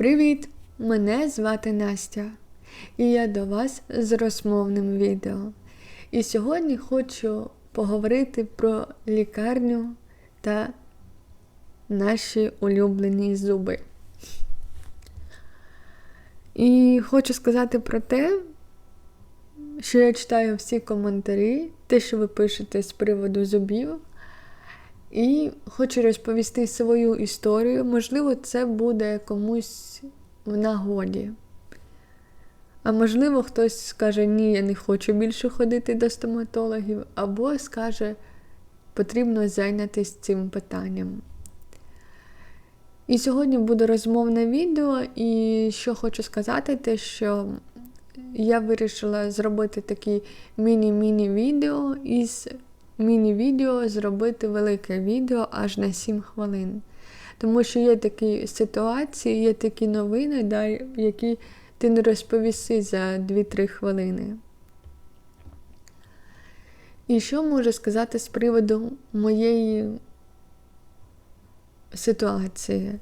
Привіт! Мене звати Настя, і я до вас з розмовним відео. І сьогодні хочу поговорити про лікарню та наші улюблені зуби. І хочу сказати про те, що я читаю всі коментарі, те, що ви пишете з приводу зубів. І хочу розповісти свою історію. Можливо, це буде комусь в нагоді. А можливо, хтось скаже, ні, я не хочу більше ходити до стоматологів, або скаже, потрібно зайнятися цим питанням. І сьогодні буде розмовне відео, і що хочу сказати, те, що я вирішила зробити такі міні-міні відео із міні-відео зробити велике відео аж на 7 хвилин. Тому що є такі ситуації, є такі новини, да, які ти не розповіси за 2-3 хвилини. І що можу сказати з приводу моєї ситуації?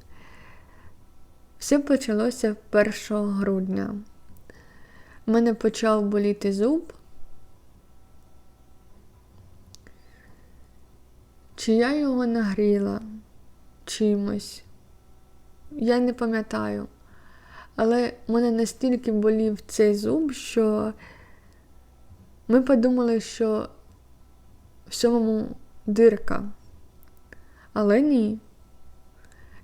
Все почалося 1 грудня. У мене почав боліти зуб. Чи я його нагріла чимось? Я не пам'ятаю. Але мене настільки болів цей зуб, що ми подумали, що в цьому дирка. Але ні,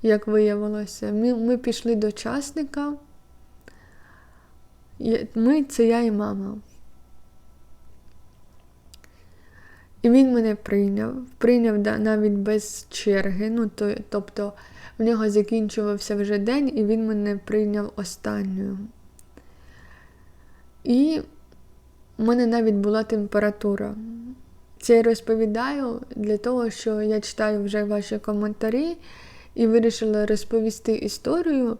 як виявилося, ми, ми пішли до часника. Ми це я і мама. І він мене прийняв. Прийняв навіть без черги. Ну, то, Тобто в нього закінчувався вже день, і він мене прийняв останньою. І в мене навіть була температура. Це я розповідаю для того, що я читаю вже ваші коментарі і вирішила розповісти історію.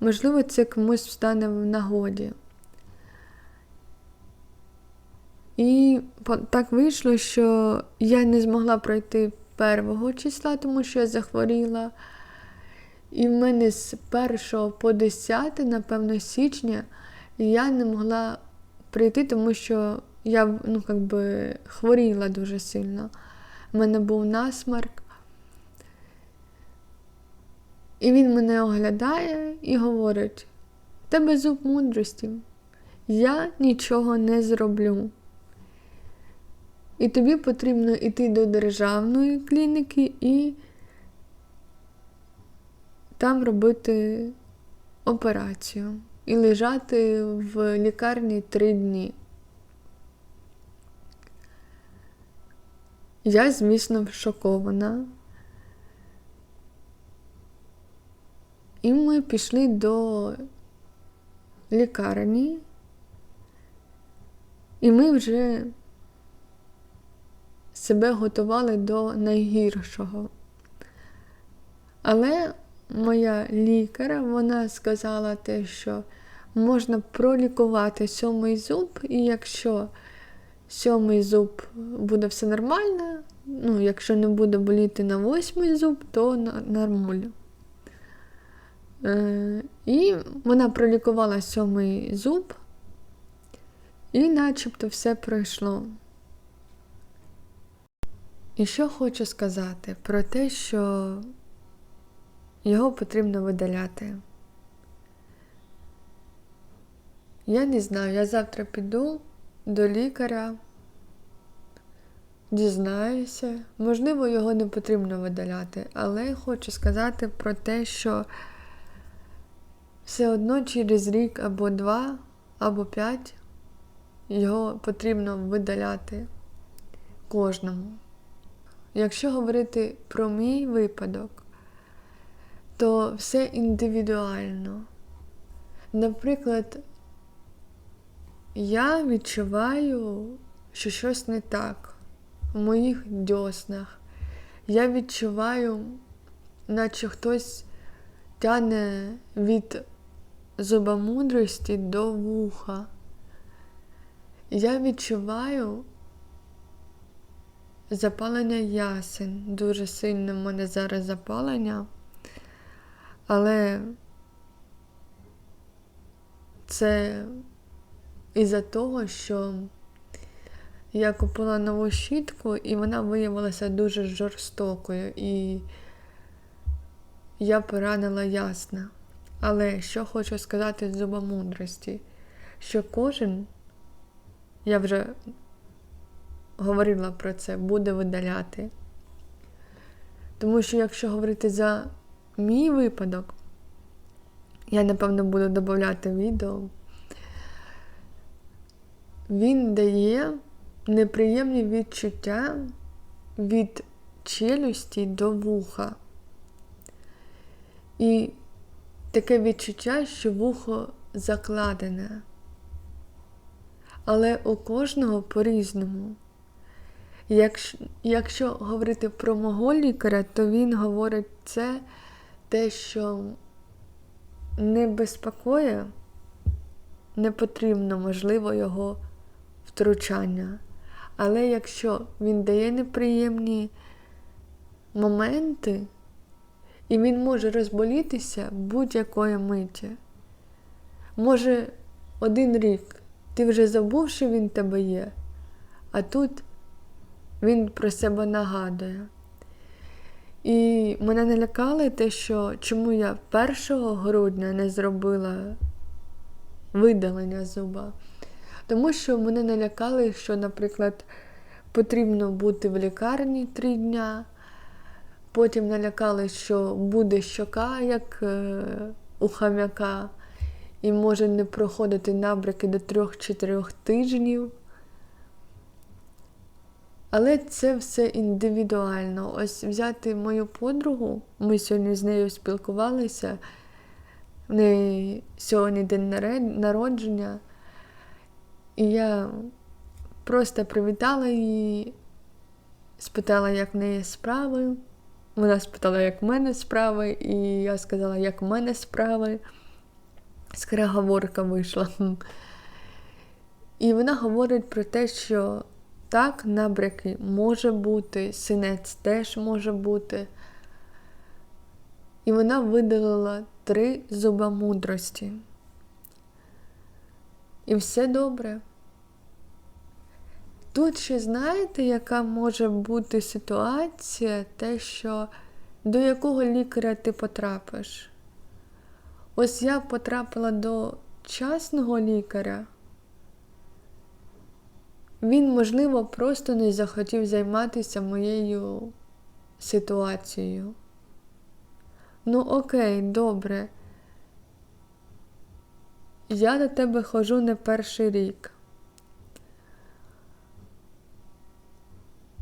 Можливо, це комусь стане в нагоді. І так вийшло, що я не змогла пройти першого числа, тому що я захворіла. І в мене з 1 по 10, напевно, січня я не могла прийти, тому що я ну, как би, хворіла дуже сильно. У мене був насмарк. І він мене оглядає і говорить: тебе зуб мудрості, я нічого не зроблю. І тобі потрібно йти до державної клініки і там робити операцію і лежати в лікарні три дні. Я, звісно, шокована. І ми пішли до лікарні, і ми вже себе готували до найгіршого. Але моя лікар, вона сказала те, що можна пролікувати сьомий зуб, і якщо сьомий зуб буде все нормально, ну, якщо не буде боліти на восьмий зуб, то нормально. Е, і вона пролікувала сьомий зуб, і начебто все пройшло. І що хочу сказати про те, що його потрібно видаляти. Я не знаю, я завтра піду до лікаря, дізнаюся, можливо, його не потрібно видаляти, але хочу сказати про те, що все одно через рік або два, або п'ять його потрібно видаляти кожному. Якщо говорити про мій випадок, то все індивідуально. Наприклад, я відчуваю, що щось не так в моїх дьоснах. Я відчуваю, наче хтось тяне від зубомудрості до вуха. Я відчуваю запалення ясен. Дуже сильно в мене зараз запалення. Але це із-за того, що я купила нову щітку, і вона виявилася дуже жорстокою, і я поранила ясно. Але що хочу сказати з зубомудрості, що кожен, я вже говорила про це, буде видаляти. Тому що, якщо говорити за мій випадок, я, напевно, буду додати відео, він дає неприємні відчуття від челюсті до вуха. І таке відчуття, що вухо закладене. Але у кожного по-різному. Якщо, якщо говорити про мого лікаря, то він говорить це те, що не безпокоє, не потрібно, можливо, його втручання. Але якщо він дає неприємні моменти, і він може розболітися будь-якої миті. Може, один рік ти вже забув, що він тебе є, а тут він про себе нагадує. І мене не лякало те, що чому я 1 грудня не зробила видалення зуба. Тому що мене не лякали, що, наприклад, потрібно бути в лікарні три дня. Потім налякали, що буде щока, як е, у хам'яка, і може не проходити набряки до 3-4 тижнів. Але це все індивідуально. Ось взяти мою подругу, ми сьогодні з нею спілкувалися, в неї сьогодні день народження, і я просто привітала її, спитала, як в неї справи. Вона спитала, як в мене справи, і я сказала, як в мене справи. Скороговорка вийшла. І вона говорить про те, що так, набряки може бути, синець теж може бути. І вона видалила три зуба мудрості. І все добре. Тут ще знаєте, яка може бути ситуація, те, що до якого лікаря ти потрапиш? Ось я потрапила до частного лікаря. Він, можливо, просто не захотів займатися моєю ситуацією. Ну, окей, добре. Я до тебе хожу не перший рік.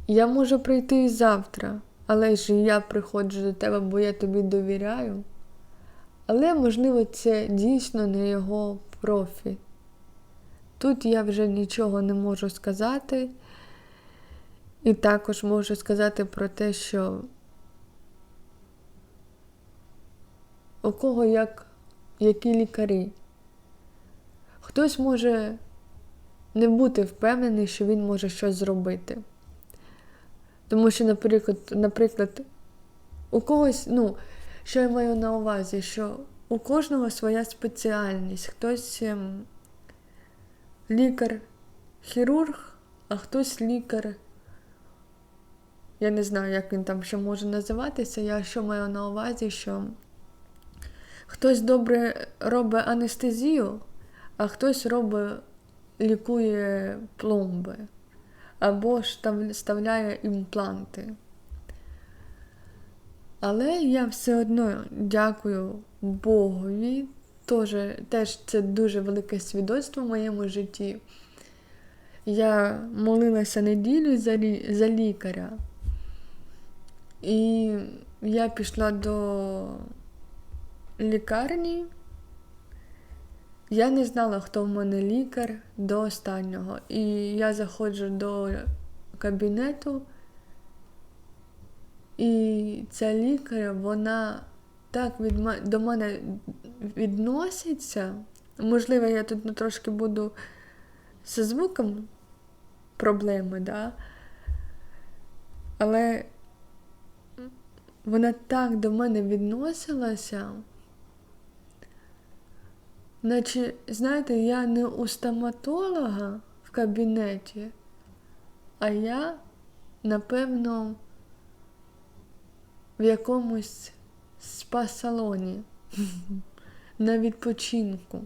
Я можу прийти і завтра, але ж я приходжу до тебе, бо я тобі довіряю. Але, можливо, це дійсно не його профі. Тут я вже нічого не можу сказати. І також можу сказати про те, що у кого як, які лікарі. Хтось може не бути впевнений, що він може щось зробити. Тому що, наприклад, наприклад, у когось, ну, що я маю на увазі, що у кожного своя спеціальність, хтось ем, лікар-хірург, а хтось лікар. Я не знаю, як він там ще може називатися. Я що маю на увазі, що хтось добре робить анестезію, а хтось робить, лікує пломби або ж вставляє імпланти. Але я все одно дякую Богові. Тоже, теж це дуже велике свідоцтво в моєму житті. Я молилася неділю за, за лікаря. І я пішла до лікарні. Я не знала, хто в мене лікар до останнього. І я заходжу до кабінету, і ця лікар, вона так від до мене відноситься. Можливо, я тут ну, трошки буду зі звуком проблеми, да? але вона так до мене відносилася. Наче, знаєте, я не у стоматолога в кабінеті, а я, напевно, в якомусь спа-салоні на відпочинку.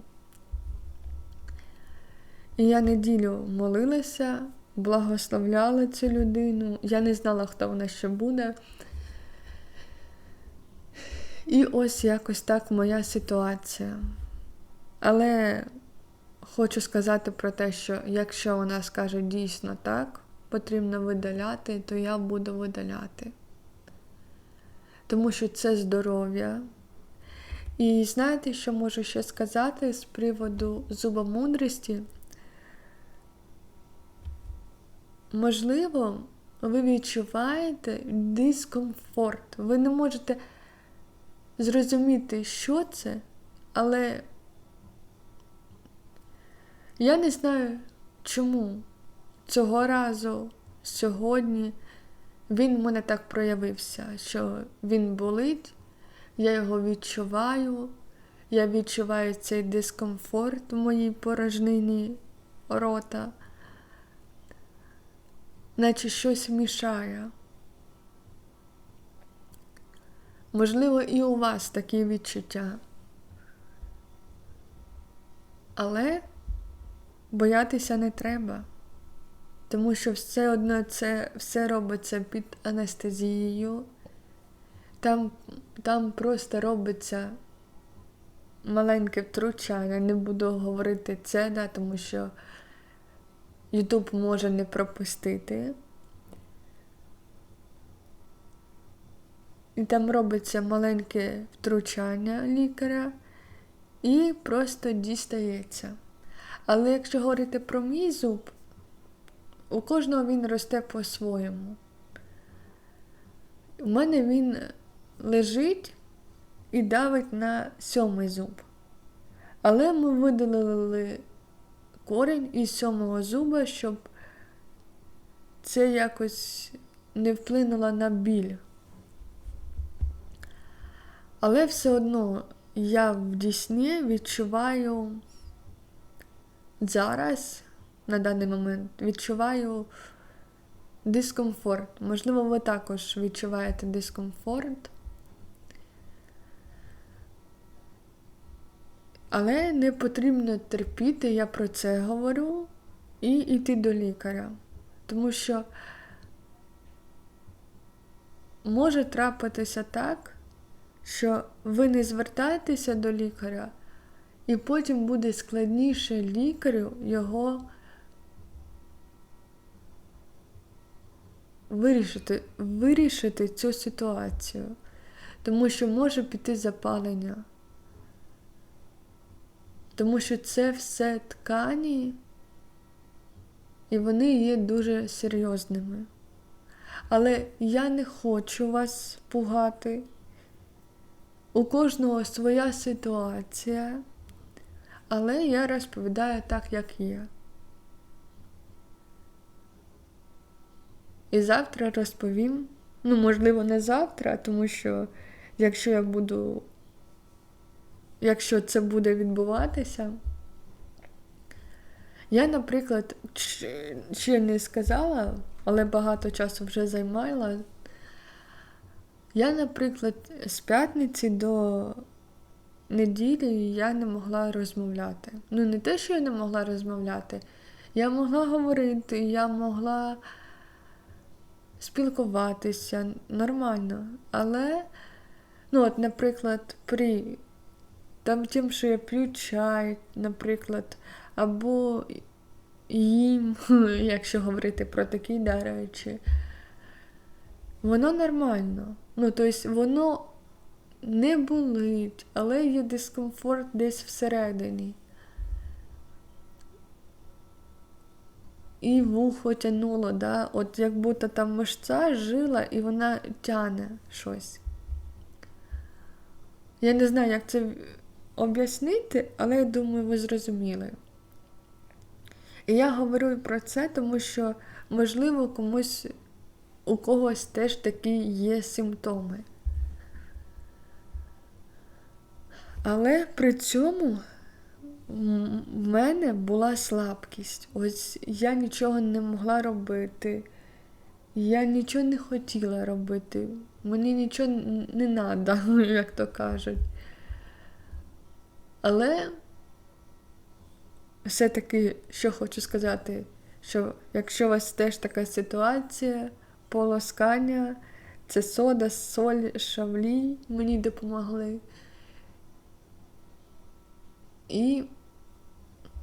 І я неділю молилася, благословляла цю людину. Я не знала, хто вона ще буде. І ось якось так моя ситуація. Але хочу сказати про те, що якщо вона скаже дійсно так, потрібно видаляти, то я буду видаляти. Тому що це здоров'я. І знаєте, що можу ще сказати з приводу зубомудрості? Можливо, ви відчуваєте дискомфорт. Ви не можете зрозуміти, що це, але я не знаю, чому цього разу, сьогодні, він в мене так проявився, що він болить, я його відчуваю, я відчуваю цей дискомфорт в моїй порожнині рота, наче щось мішає. Можливо, і у вас такі відчуття. Але боятися не треба, тому що все одно це все робиться під анестезією. Там, Там просто робиться маленьке втручання. Не буду говорити це, да, тому що Ютуб може не пропустити. І там робиться маленьке втручання лікаря і просто дістається. Але якщо говорити про мій зуб, у кожного він росте по-своєму. У мене він лежить і давить на сьомий зуб. Але ми видалили корінь із сьомого зуба, щоб це якось не вплинуло на біль. Але все одно я в Дісні відчуваю зараз, на даний момент, відчуваю дискомфорт. Можливо, ви також відчуваєте дискомфорт. Але не потрібно терпіти, я про це говорю, і йти до лікаря. Тому що може трапитися так, що ви не звертаєтеся до лікаря, і потім буде складніше лікарю його вирішити, вирішити цю ситуацію, тому що може піти запалення. Тому що це все ткані, і вони є дуже серйозними. Але я не хочу вас пугати. У кожного своя ситуація, але я розповідаю так, як є. І завтра розповім. Ну, можливо, не завтра, тому що якщо я буду, якщо це буде відбуватися, я, наприклад, ще не сказала, але багато часу вже займала. Я, наприклад, з п'ятниці до неділі я не могла розмовляти. Ну, не те, що я не могла розмовляти, я могла говорити, я могла спілкуватися нормально. Але, ну, от, наприклад, при там тим, що я п'ю чай, наприклад, або їм, якщо говорити про такі да, речі, воно нормально. Ну, тобто, воно не болить, але є дискомфорт десь всередині. І вухо тянуло, да? от як будто там мишця жила і вона тяне щось. Я не знаю, як це об'яснити, але я думаю, ви зрозуміли. І я говорю про це, тому що, можливо, комусь у когось теж такі є симптоми. Але при цьому в мене була слабкість. Ось я нічого не могла робити. Я нічого не хотіла робити. Мені нічого не треба, як то кажуть. Але все-таки, що хочу сказати, що якщо у вас теж така ситуація, полоскання, це сода, соль, шавлі мені допомогли. І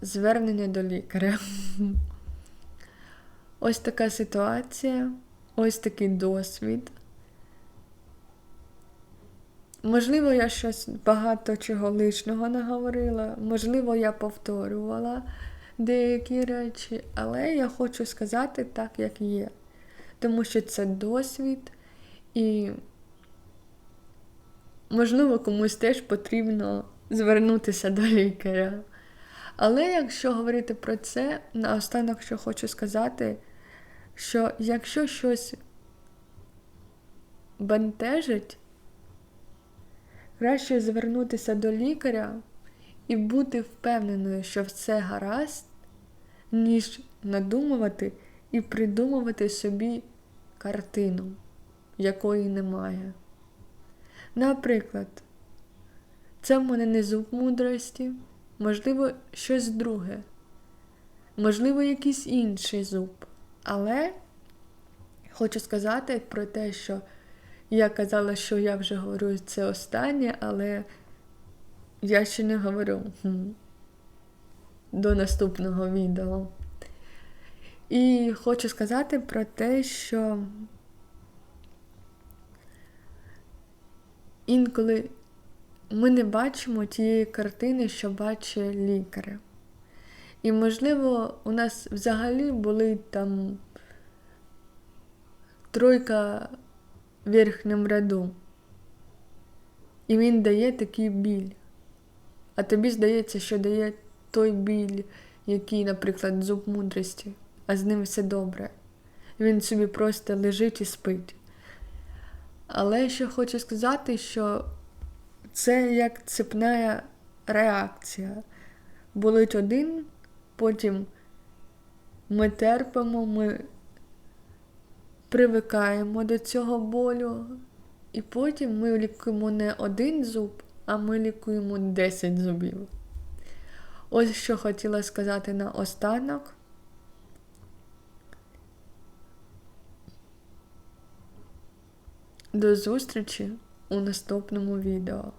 звернення до лікаря. Ось така ситуація, ось такий досвід. Можливо, я щось багато чого лишнього наговорила, можливо, я повторювала деякі речі, але я хочу сказати так, як є. Тому що це досвід, і, можливо, комусь теж потрібно звернутися до лікаря. Але якщо говорити про це, наостанок, що хочу сказати, що якщо щось бентежить, краще звернутися до лікаря і бути впевненою, що все гаразд, ніж надумувати і придумувати собі картину, якої немає. Наприклад, це в мене не зуб мудрості, можливо, щось друге, можливо, якийсь інший зуб. Але хочу сказати про те, що я казала, що я вже говорю це останнє, але я ще не говорю до наступного відео. І хочу сказати про те, що інколи ми не бачимо тієї картини, що бачить лікар. І, можливо, у нас взагалі були там тройка в верхньому ряду. І він дає такий біль. А тобі здається, що дає той біль, який, наприклад, зуб мудрості, а з ним все добре. Він собі просто лежить і спить. Але ще хочу сказати, що це як цепна реакція. Болить один, потім ми терпимо, ми привикаємо до цього болю, і потім ми лікуємо не один зуб, а ми лікуємо 10 зубів. Ось що хотіла сказати на останок. До зустрічі у наступному відео.